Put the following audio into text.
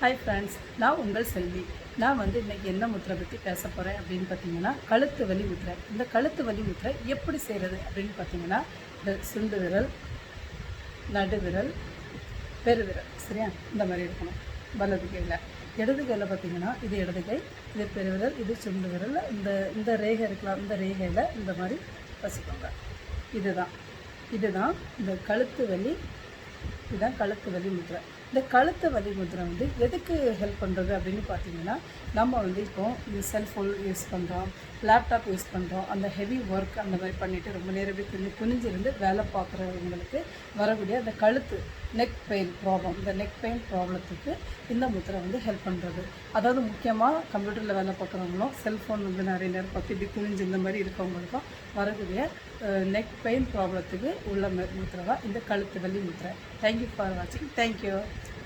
Hi friends நான் உங்கள் செல்வி. நான் வந்து இன்றைக்கி என்ன முத்திரை பற்றி பேச போகிறேன் அப்படின்னு பார்த்தீங்கன்னா கழுத்து வலி முத்திரை. இந்த கழுத்து வலி முத்திரை எப்படி செய்கிறது அப்படின்னு பார்த்தீங்கன்னா இந்த சுண்டு விரல் நடுவிரல் பெருவிரல் சரியா? இந்த மாதிரி இருக்கணும் வலது கையில். இடது கையில் பார்த்தீங்கன்னா இது இடது கை இது பெருவிரல் இது சுண்டு விரல் இந்த இந்த ரேகை இருக்கலாம் இந்த ரேகையில் இந்த மாதிரி வச்சுக்கோங்க இதுதான். இதுதான் இந்த கழுத்து வலி இதுதான் கழுத்து வலி முத்திரை. இந்த கழுத்து வலி முத்திரை வந்து எதுக்கு ஹெல்ப் பண்ணுறது அப்படின்னு பார்த்தீங்கன்னா நம்ம வந்து இப்போது செல்ஃபோன் யூஸ் பண்ணுறோம் லேப்டாப் யூஸ் பண்ணுறோம் அந்த ஹெவி ஒர்க் அந்த மாதிரி பண்ணிவிட்டு ரொம்ப நேரம் இப்படி குனி குனிஞ்சிருந்து வேலை பார்க்குறவங்களுக்கு வரக்கூடிய அந்த கழுத்து நெக் பெயின் ப்ராப்ளம் இந்த நெக் பெயின் ப்ராப்ளத்துக்கு இந்த முத்திரை வந்து ஹெல்ப் பண்ணுறது அதாவது முக்கியமாக கம்ப்யூட்டரில் வேலை பார்க்குறவங்களும் செல்ஃபோன் வந்து நிறைய நேரம் பார்த்து இப்படி குனிஞ்சு இந்த மாதிரி இருக்கவங்களுக்கும் வரக்கூடிய நெக் பெயின் ப்ராப்ளத்துக்கு உள்ள முத்திரை தான் இந்த கழுத்து வலி முத்திரை. Thank you for watching thank you